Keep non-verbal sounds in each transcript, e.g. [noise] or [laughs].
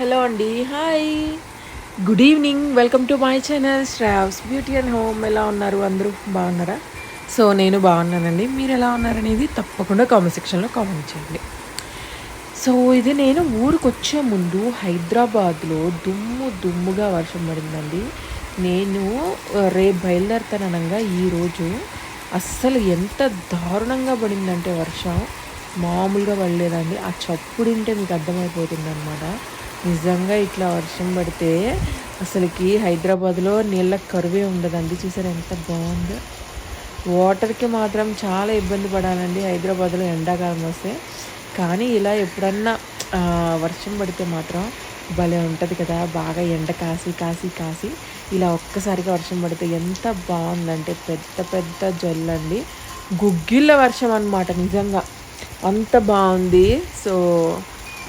Hello అండి hi. Good evening welcome to my channel Shravs beauty and home. ఎలా ఉన్నారు అందరూ? బాగున్నారా? సో నేను బాగున్నానండి. మీరు ఎలా ఉన్నారనేది తప్పకుండా కామెంట్ సెక్షన్లో కామెంట్ చేయండి. సో ఇది నేను ఊరికి వచ్చే ముందు హైదరాబాద్లో దుమ్ము దుమ్ముగా వర్షం పడిందండి. నేను రేపు బయలుదేరుతాననగా ఈరోజు అస్సలు ఎంత దారుణంగా పడిందంటే వర్షం. మామూలుగా పడలేదండి. ఆ చప్పుడింటే మీకు అర్థమైపోతుంది అనమాట నిజంగా ఇట్లా వర్షం పడితే అసలుకి హైదరాబాద్లో నీళ్ళ కరువే ఉండదండి. చూసారు ఎంత బాగుందో. వాటర్కి మాత్రం చాలా ఇబ్బంది పడాలండి హైదరాబాద్లో ఎండాకాలం వస్తే. కానీ ఇలా ఎప్పుడన్నా వర్షం పడితే మాత్రం భలే ఉంటుంది కదా. బాగా ఎండ కాసి కాసి కాసి ఇలా ఒక్కసారిగా వర్షం పడితే ఎంత బాగుందంటే పెద్ద పెద్ద జల్లండి గుగ్గిళ్ళ వర్షం అనమాట నిజంగా. అంత బాగుంది. సో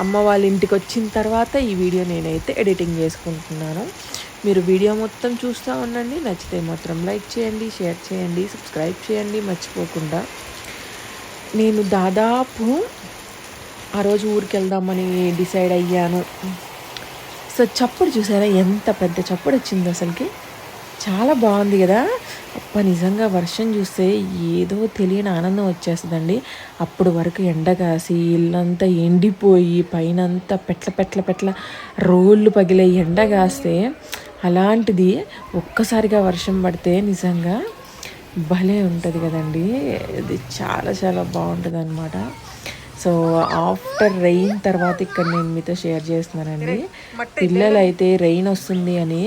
అమ్మ వాళ్ళ ఇంటికి వచ్చిన తర్వాత ఈ వీడియో నేనైతే ఎడిటింగ్ చేసుకుంటున్నాను. మీరు వీడియో మొత్తం చూస్తూ ఉండండి. నచ్చితే మాత్రం లైక్ చేయండి షేర్ చేయండి సబ్స్క్రైబ్ చేయండి మర్చిపోకుండా. నేను దాదాపు ఆ రోజు ఊరికి వెళ్దామని డిసైడ్ అయ్యాను. సో చప్పుడు చూసారా? ఎంత పెద్ద చప్పుడు వచ్చింది అసలుకి. చాలా బాగుంది కదా? అప్ప నిజంగా వర్షం చూస్తే ఏదో తెలియని ఆనందం వచ్చేస్తుందండి. అప్పుడు వరకు ఎండ కాసి ఇల్లంతా ఎండిపోయి పైన అంతా పెట్ల పెట్ల పెట్ల రోళ్ళు పగిలే ఎండ కాస్తే అలాంటిది ఒక్కసారిగా వర్షం పడితే నిజంగా భలే ఉంటుంది కదండి. ఇది చాలా చాలా బాగుంటుంది అనమాట సో ఆఫ్టర్ రెయిన్ తర్వాత ఇక్కడ నేను మీతో షేర్ చేస్తున్నానండి. పిల్లలు అయితే రెయిన్ వస్తుంది అని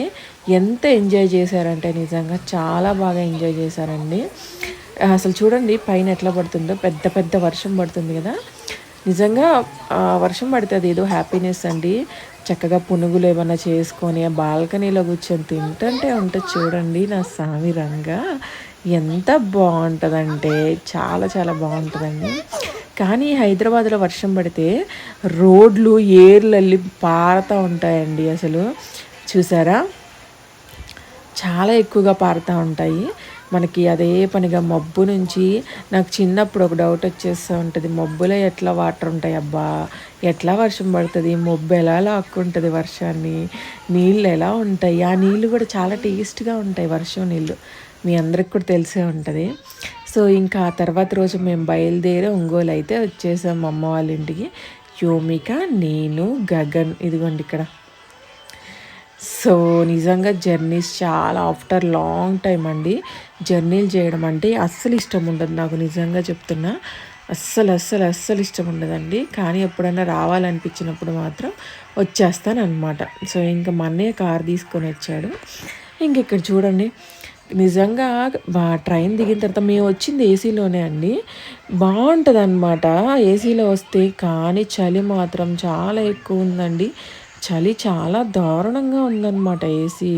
ఎంత ఎంజాయ్ చేశారంటే నిజంగా చాలా బాగా ఎంజాయ్ చేశారండి. అసలు చూడండి పైన ఎట్లా పడుతుందో పెద్ద పెద్ద వర్షం పడుతుంది కదా. నిజంగా వర్షం పడితే అది ఏదో హ్యాపీనెస్ అండి. చక్కగా పునుగులు ఏమన్నా చేసుకొని ఆ బాల్కనీలో కూర్చొని తింటుంటే ఉంటుంది చూడండి నా సామి రంగా. ఎంత బాగుంటుందంటే చాలా చాలా బాగుంటుందండి. కానీ హైదరాబాద్లో వర్షం పడితే రోడ్లు ఏర్లల్లి పారుతూ ఉంటాయండి అసలు. చూసారా? చాలా ఎక్కువగా పారుతూ ఉంటాయి. మనకి అదే పనిగా మబ్బు నుంచి నాకు చిన్నప్పుడు ఒక డౌట్ వచ్చేస్తూ ఉంటుంది. మబ్బులో ఎట్లా వాటర్ ఉంటాయి? అబ్బా! ఎట్లా వర్షం పడుతుంది? మబ్బు ఎలా లాక్కుంటుంది వర్షాన్ని? నీళ్ళు ఎలా ఉంటాయి? ఆ నీళ్ళు కూడా చాలా టేస్ట్గా ఉంటాయి వర్షం నీళ్ళు. మీ అందరికి కూడా తెలిసే ఉంటుంది. సో ఇంకా ఆ తర్వాత రోజు మేము బయలుదేరి ఒంగోలు అయితే వచ్చేసాం అమ్మ వాళ్ళ ఇంటికి. యోమిక నేను గగన్ ఇదిగోండి ఇక్కడ. సో నిజంగా జర్నీస్ చాలా ఆఫ్టర్ లాంగ్ టైం అండి. జర్నీలు చేయడం అంటే అస్సలు ఇష్టం ఉండదు నాకు నిజంగా చెప్తున్నా. అస్సలు అస్సలు అస్సలు ఇష్టం ఉండదండి. కానీ ఎప్పుడైనా రావాలనిపించినప్పుడు మాత్రం వచ్చేస్తాను అనమాట సో ఇంకా మా అన్నయ్య కార్ తీసుకొని వచ్చాడు. ఇంక ఇక్కడ చూడండి. నిజంగా ట్రైన్ దిగిన తర్వాత మేము వచ్చింది ఏసీలోనే అండి. బాగుంటుంది అనమాట ఏసీలో వస్తే కానీ చలి మాత్రం చాలా ఎక్కువ ఉందండి. చలి చాలా దారుణంగా ఉందన్నమాట ఏసీ.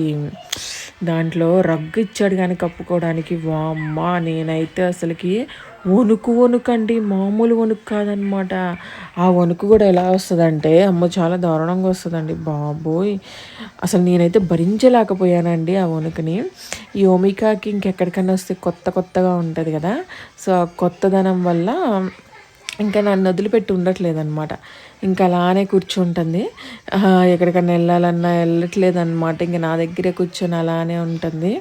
దాంట్లో రగ్గు ఇచ్చాడు కానీ కప్పుకోవడానికి. వామ్మ నేనైతే అసలుకి వణుకు వణుకండి మామూలు వణుకు కాదనమాట ఆ వణుకు కూడా ఎలా వస్తుందంటే అమ్మ చాలా దారుణంగా వస్తుందండి. బాబోయ్. అసలు నేనైతే భరించలేకపోయానండి ఆ వణుకుని. ఈ ఓమికాకి ఇంకెక్కడికైనా వస్తే కొత్త కొత్తగా ఉంటుంది కదా. సో ఆ కొత్తదనం వల్ల ఇంకా నన్ను వదిలిపెట్టి ఉండట్లేదు అనమాట ఇంకా అలానే కూర్చుంటుంది. ఎక్కడికన్నా వెళ్ళాలన్నా వెళ్ళట్లేదు అనమాట ఇంకా నా దగ్గరే కూర్చొని అలానే ఉంటుంది.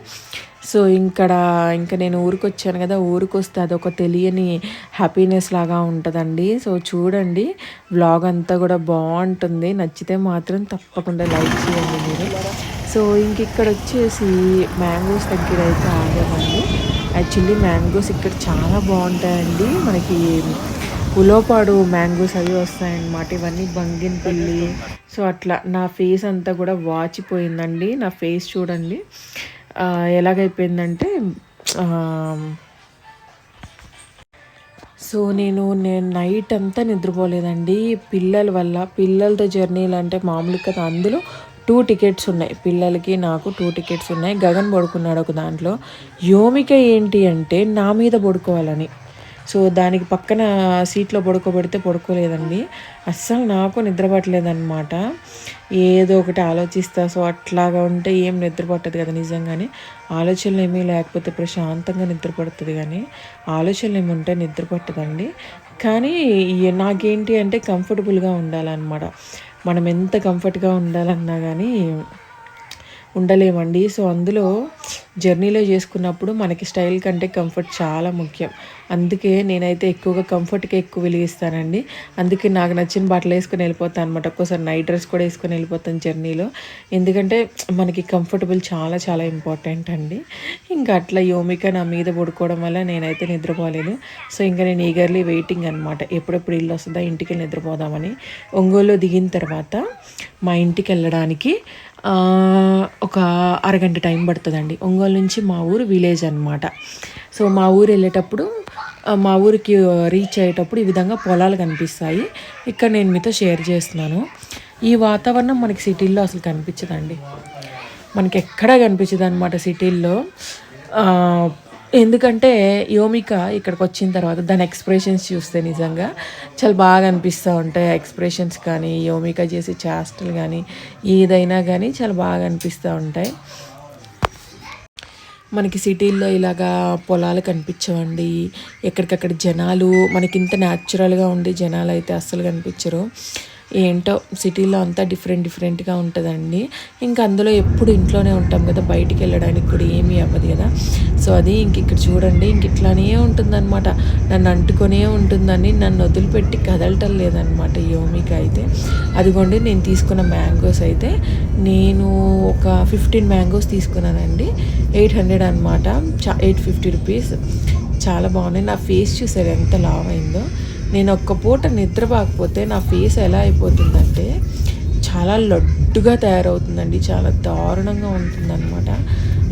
సో ఇక్కడ ఇంకా నేను ఊరికి వచ్చాను కదా ఊరికి వస్తే అదొక తెలియని హ్యాపీనెస్ లాగా ఉంటుందండి. సో చూడండి వ్లాగ్ అంతా కూడా బాగుంటుంది. నచ్చితే మాత్రం తప్పకుండా లైక్ చేయండి మీరు. సో ఇంక ఇక్కడ వచ్చేసి మ్యాంగోస్ దగ్గర అయితే ఆగామండి. యాక్చువల్లీ మ్యాంగోస్ ఇక్కడ చాలా బాగుంటాయండి. మనకి ఉలోపాడు మ్యాంగోస్ అవి వస్తాయన్నమాట. ఇవన్నీ బంగిన్ పిల్లి. సో అట్లా నా ఫేస్ అంతా కూడా వాచిపోయిందండి. నా ఫేస్ చూడండి. ఎలాగైపోయిందంటే సో నేను నేను నైట్ అంతా నిద్రపోలేదండి. పిల్లల వల్ల పిల్లలతో జర్నీలు అంటే మామూలు కదా. అందులో టూ టికెట్స్ ఉన్నాయి. పిల్లలకి నాకు టూ టికెట్స్ ఉన్నాయి. గగన్ పడుకున్నాడు ఒక దాంట్లో. యోమిక ఏంటి అంటే నా మీద పడుకోవాలని. సో దానికి పక్కన సీట్లో పడుకోబెడితే పడుకోలేదండి. అస్సలు నాకు నిద్ర పట్టలేదన్నమాట. ఏదో ఒకటి ఆలోచిస్తా. సో అట్లాగా ఉంటే ఏం నిద్ర పట్టదు కదా నిజంగానే. ఆలోచనలు ఏమీ లేకపోతే ప్రశాంతంగా నిద్ర పడుతుంది కానీ ఆలోచనలు ఏమి ఉంటే నిద్ర పట్టదండి. కానీ నాకేంటి అంటే కంఫర్టబుల్గా ఉండాలన్నమాట. మనం ఎంత కంఫర్ట్గా ఉండాలన్నా కానీ ఉండలేమండి. సో అందులో జర్నీలో చేసుకున్నప్పుడు మనకి స్టైల్ కంటే కంఫర్ట్ చాలా ముఖ్యం. అందుకే నేనైతే ఎక్కువగా కంఫర్ట్కి ఎక్కువ వెలిగిస్తానండి. అందుకే నాకు నచ్చిన బట్టలు వేసుకొని వెళ్ళిపోతాను అనమాట ఒక్కోసారి నైట్ డ్రెస్ కూడా వేసుకొని వెళ్ళిపోతాను జర్నీలో. ఎందుకంటే మనకి కంఫర్టబుల్ చాలా చాలా ఇంపార్టెంట్ అండి. ఇంకా అట్లా యోమిక నా మీద పడుకోవడం వల్ల నేనైతే నిద్రపోలేదు. సో ఇంకా నేను ఈగర్లీ వెయిటింగ్ అనమాట ఎప్పుడెప్పుడు ఇల్లు వస్తుందా ఇంటికి వెళ్ళి నిద్రపోదామని. ఒంగోలులో దిగిన తర్వాత మా ఇంటికి వెళ్ళడానికి ఒక అరగంట టైం పడుతుందండి. ఒంగోలు నుంచి మా ఊరు విలేజ్ అనమాట సో మా ఊరు వెళ్ళేటప్పుడు మా ఊరికి రీచ్ అయ్యేటప్పుడు ఈ విధంగా పొలాలు కనిపిస్తాయి. ఇక్కడ నేను మీతో షేర్ చేస్తున్నాను. ఈ వాతావరణం మనకి సిటీల్లో అసలు కనిపించదండి. మనకి ఎక్కడా కనిపించదు అనమాట సిటీల్లో ఎందుకంటే యోమిక ఇక్కడికి వచ్చిన తర్వాత దాని ఎక్స్ప్రెషన్స్ చూస్తే నిజంగా చాలా బాగా అనిపిస్తూ ఉంటాయి. ఎక్స్ప్రెషన్స్ కానీ యోమిక చేసే చేష్టలు కానీ ఏదైనా కానీ చాలా బాగా అనిపిస్తూ ఉంటాయి. మనకి సిటీల్లో ఇలాగా పొలాలు కనిపించవండి. ఎక్కడికక్కడ జనాలు మనకి ఇంత న్యాచురల్గా ఉండే జనాలు అయితే అస్సలు కనిపించరు. ఏంటో సిటీలో అంతా డిఫరెంట్ డిఫరెంట్గా ఉంటుందండి. ఇంకా అందులో ఎప్పుడు ఇంట్లోనే ఉంటాం కదా బయటికి వెళ్ళడానికి కూడా ఏమీ అవ్వదు కదా. సో అది ఇంక ఇక్కడ చూడండి ఇంక ఇట్లానే ఉంటుందన్నమాట. నన్ను అంటుకొనే ఉంటుందని నన్ను వదిలిపెట్టి కదలటం లేదనమాట యోమికి అయితే. అదిగోండి నేను తీసుకున్న మ్యాంగోస్ అయితే నేను ఒక ఫిఫ్టీన్ మ్యాంగోస్ తీసుకున్నానండి. ఎయిట్ హండ్రెడ్ అనమాట చా ఎయిట్ ఫిఫ్టీ రూపీస్. చాలా బాగున్నాయి. నా ఫేస్ చూసారు ఎంత లావ్ అయిందో. నేను ఒక్క పూట నిద్రపోకపోతే నా ఫేస్ ఎలా అయిపోతుందంటే చాలా లడ్డుగా తయారవుతుందండి. చాలా దారుణంగా ఉంటుందన్నమాట.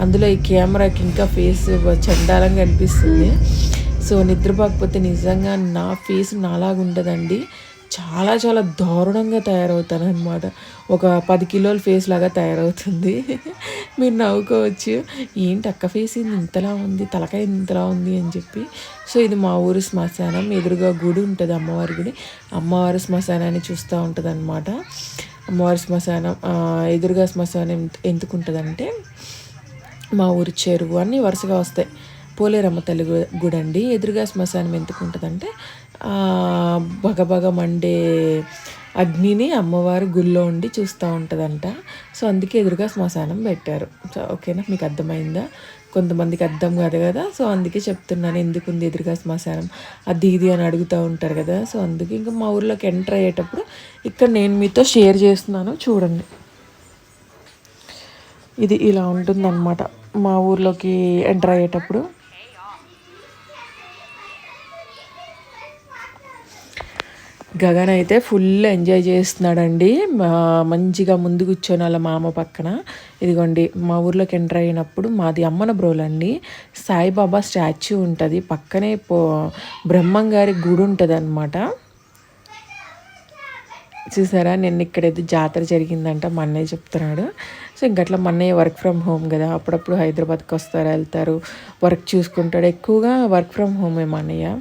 అందులో ఈ కెమెరాకి ఇంకా ఫేస్ చండాలంగా అనిపిస్తుంది. సో నిద్రపోకపోతే నిజంగా నా ఫేస్ నాలాగుండదండి. చాలా చాలా దారుణంగా తయారవుతాను అనమాట ఒక పది కిలోల ఫేస్ లాగా తయారవుతుంది. [laughs] మీరు నవ్వుకోవచ్చు. ఏంటి అక్క ఫేస్ ఇది ఇంతలా ఉంది తలకాయ ఇంతలా ఉంది అని చెప్పి. సో ఇది మా ఊరు శ్మశానం. ఎదురుగా గుడి ఉంటుంది అమ్మవారి గుడి. అమ్మవారి శ్మశానాన్ని చూస్తూ ఉంటుంది అనమాట అమ్మవారి శ్మశానం ఎదురుగా శ్మశానం ఎందుకు ఉంటుందంటే మా ఊరి చెరువు. అన్నీ వరుసగా వస్తాయి. పోలేరమ్మ తల్లి గుడి అండి ఎదురుగా శ్మశానం ఎందుకు భగభగ మండే అగ్నిని అమ్మవారు గుళ్ళో ఉండి చూస్తూ ఉంటుందంట. సో అందుకే ఎదురుగా శ్మశానం పెట్టారు. సో ఓకేనా? మీకు అర్థమైందా? కొంతమందికి అర్థం కాదు కదా? సో అందుకే చెప్తున్నాను ఎందుకు ఉంది ఎదురుగా శ్మశానం? అది ఇది అని అడుగుతూ ఉంటారు కదా? సో అందుకే ఇంకా మా ఊర్లోకి ఎంటర్ అయ్యేటప్పుడు ఇక్కడ నేను మీతో షేర్ చేస్తున్నాను చూడండి. ఇది ఇలా ఉంటుందన్నమాట. మా ఊర్లోకి ఎంటర్ అయ్యేటప్పుడు. గగన్ అయితే ఫుల్ ఎంజాయ్ చేస్తున్నాడండి. మా- మంచిగా ముందు కూర్చొని వాళ్ళ మామ పక్కన. ఇదిగోండి మా ఊర్లోకి ఎంటర్ అయినప్పుడు మాది అమ్మన బ్రోలండి సాయిబాబా స్టాచ్యూ ఉంటుంది. పక్కనే పో బ్రహ్మంగారి గుడి ఉంటుంది అనమాట చూసారా నేను ఇక్కడైతే జాతర జరిగిందంట మా అన్నయ్య చెప్తున్నాడు. సో ఇంకట్లా మన్నయ్య అన్నయ్య వర్క్ ఫ్రమ్ హోమ్ కదా. అప్పుడప్పుడు హైదరాబాద్కి వస్తారు వెళ్తారు. వర్క్ చూసుకుంటాడు. ఎక్కువగా వర్క్ ఫ్రమ్ హోమే మా అన్నయ్య.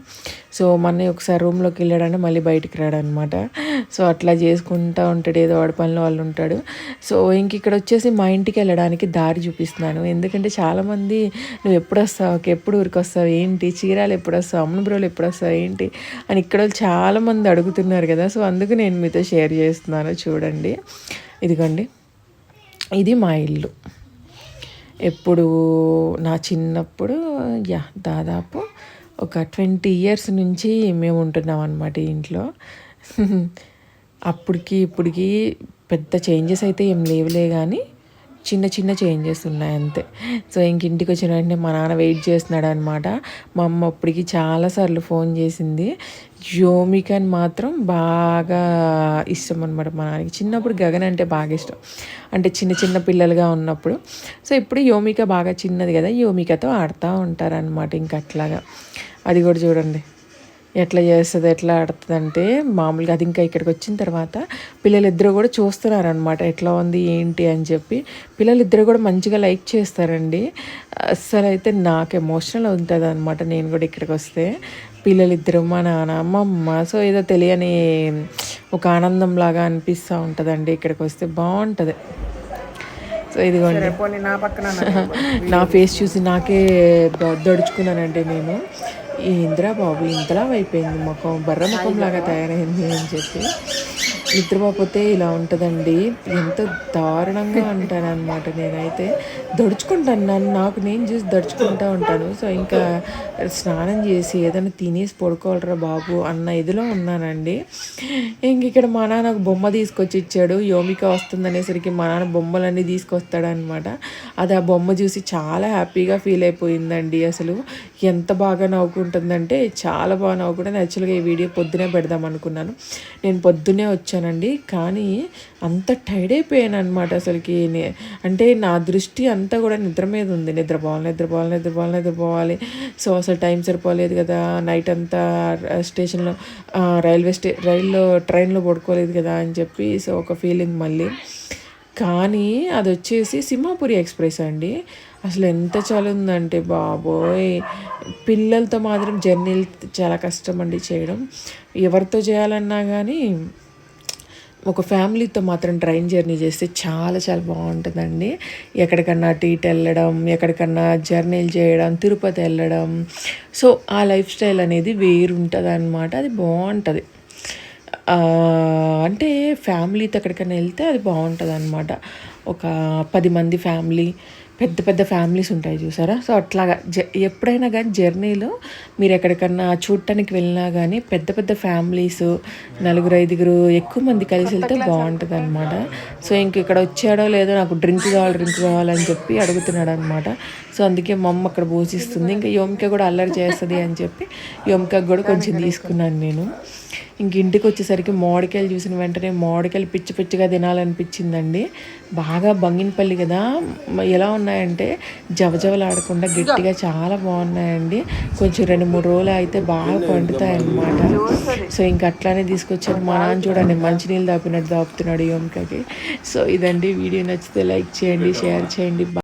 సో మా ఒకసారి రూమ్లోకి వెళ్ళాడంటే మళ్ళీ బయటికి రాడనమాట. సో అట్లా చేసుకుంటూ ఉంటాడు. ఏదో వాడి పనిలో వాళ్ళు ఉంటాడు. సో ఇంక ఇక్కడ వచ్చేసి మా ఇంటికి వెళ్ళడానికి దారి చూపిస్తున్నాను. ఎందుకంటే చాలామంది నువ్వు ఎప్పుడు వస్తావు? ఎప్పుడు ఊరికి వస్తావు? ఏంటి? చీరాలు ఎప్పుడు వస్తావు? అమ్మన బ్రోలు ఎప్పుడు వస్తావు? ఏంటి? అని ఇక్కడ వాళ్ళు చాలామంది అడుగుతున్నారు కదా. సో అందుకు నేను మీతో షేర్ చేస్తున్నాను. చూడండి. ఇదిగోండి. ఇది మా ఇల్లు. ఎప్పుడు నా చిన్నప్పుడు యా దాదాపు ఒక ట్వంటీ ఇయర్స్ నుంచి మేము ఉంటున్నాం అనమాట ఇంట్లో. [laughs] అప్పటికి ఇప్పటికి పెద్ద చేంజెస్ అయితే ఏం లేవులే కానీ చిన్న చిన్న చేంజెస్ ఉన్నాయి అంతే. సో ఇంక ఇంటికి వచ్చిన వెంటనే మా నాన్న వెయిట్ చేస్తున్నాడు అనమాట మా అమ్మ అప్పటికి చాలాసార్లు ఫోన్ చేసింది. జోమికన్ మాత్రం బాగా ఇష్టం అనమాట మా నాన్నకి. చిన్నప్పుడు గగన్ అంటే బాగా ఇష్టం. అంటే చిన్న చిన్న పిల్లలుగా ఉన్నప్పుడు. సో ఇప్పుడు యోమిక బాగా చిన్నది కదా యోమికతో ఆడుతూ ఉంటారనమాట ఇంక అట్లాగా. అది కూడా చూడండి. ఎట్లా చేస్తుంది ఎట్లా ఆడుతుంది అంటే మామూలుగా అది ఇంకా ఇక్కడికి వచ్చిన తర్వాత పిల్లలిద్దరూ కూడా చూస్తున్నారు అనమాట ఎట్లా ఉంది ఏంటి అని చెప్పి. పిల్లలిద్దరూ కూడా మంచిగా లైక్ చేస్తారండి. అస్సలు అయితే నాకు ఎమోషనల్ ఉంటుంది అనమాట నేను కూడా ఇక్కడికి వస్తే. పిల్లలిద్దరు మా నాన్న మా అమ్మ. సో ఏదో తెలియని ఒక ఆనందం లాగా అనిపిస్తూ ఉంటుందండి ఇక్కడికి వస్తే. బాగుంటుంది. సో ఇదిగోండి. నా పక్కన నా ఫేస్ చూసి నాకే దడుచుకున్నానంటే నేను. ఈ ఇందిరా బాబు ఇంతలా అయిపోయింది ముఖం. బర్ర ముఖం లాగా తయారైంది అని చెప్పి. నిద్రపోతే ఇలా ఉంటుందండి. ఎంత దారుణంగా ఉంటాను అనమాట నేనైతే. దడుచుకుంటాను నన్ను. నాకు నేను చూసి దడుచుకుంటూ ఉంటాను. సో ఇంకా స్నానం చేసి ఏదైనా తినేసి పడుకోవాలరా బాబు అన్న ఇదిలో ఉన్నానండి. ఇంక ఇక్కడ మా నాన్న ఒక బొమ్మ తీసుకొచ్చి ఇచ్చాడు. యోమిక వస్తుందనేసరికి మా నాన్న బొమ్మలన్నీ తీసుకొస్తాడనమాట అది ఆ బొమ్మ చూసి చాలా హ్యాపీగా ఫీల్ అయిపోయిందండి అసలు. ఎంత బాగా నవ్వుకుంటుందంటే చాలా బాగా నవ్వుకుంటుంది. యాక్చువల్గా ఈ వీడియో పొద్దునే పెడదాం అనుకున్నాను. నేను పొద్దునే వచ్చాను చేశానండి. కానీ అంత టైర్డ్ అయిపోయాను అనమాట అసలుకి అంటే నా దృష్టి అంతా కూడా నిద్ర మీద ఉంది. నిద్రపోవాలి నిద్రపోవాలి నిద్రపోవాలి నిద్రపోవాలి సో అసలు టైం సరిపోలేదు కదా. నైట్ అంతా స్టేషన్లో రైల్వే స్టే రైల్లో ట్రైన్లో పడుకోలేదు కదా అని చెప్పి సో ఒక ఫీలింగ్ మళ్ళీ. కానీ అది వచ్చేసి సింహాపురి ఎక్స్ప్రెస్ అండి. అసలు ఎంత చలి ఉందంటే బాబోయ్! పిల్లలతో మాత్రం జర్నీలు చాలా కష్టం అండి చేయడం. ఎవరితో చేయాలన్నా కానీ ఒక ఫ్యామిలీతో మాత్రం ట్రైన్ జర్నీ చేస్తే చాలా చాలా బాగుంటుందండి. ఎక్కడికన్నా టీట్ వెళ్ళడం ఎక్కడికన్నా జర్నీలు చేయడం తిరుపతి వెళ్ళడం. సో ఆ లైఫ్ స్టైల్ అనేది వేరుంటుంది అనమాట అది బాగుంటుంది. అంటే ఫ్యామిలీతో ఎక్కడికైనా వెళ్తే అది బాగుంటుంది అనమాట ఒక పది మంది ఫ్యామిలీ పెద్ద పెద్ద ఫ్యామిలీస్ ఉంటాయి చూసారా? సో అట్లాగా జ ఎప్పుడైనా కానీ జర్నీలో మీరు ఎక్కడికన్నా చూడటానికి వెళ్ళినా కానీ పెద్ద పెద్ద ఫ్యామిలీస్ నలుగురు ఐదుగురు ఎక్కువ మంది కలిసి వెళ్తే బాగుంటుంది అనమాట సో ఇంక ఇక్కడ వచ్చాడో లేదో నాకు డ్రింక్ కావాలి డ్రింక్ కావాలని చెప్పి అడుగుతున్నాడు అనమాట సో అందుకే మా అమ్మ అక్కడ పోషిస్తుంది ఇంకా యోమిక కూడా అల్లరి చేస్తుంది అని చెప్పి యోమికకు కూడా కొంచెం తీసుకున్నాను నేను. ఇంక ఇంటికి వచ్చేసరికి మామిడికాయలు చూసిన వెంటనే మామిడికాయలు పిచ్చి పిచ్చిగా తినాలనిపించిందండి. బాగా బంగినపల్లి కదా. ఎలా ఉన్నాయంటే జవజవలాడకుండా గట్టిగా చాలా బాగున్నాయండి. కొంచెం రెండు మూడు రోజులు అయితే బాగా పండుతాయి అన్నమాట సో ఇంక అట్లానే తీసుకొచ్చాను మా నాన్న చూడండి మంచినీళ్ళు దాపినట్టు దాపుతున్నాడు యోమికకి సో ఇదండి వీడియో నచ్చితే లైక్ చేయండి షేర్ చేయండి.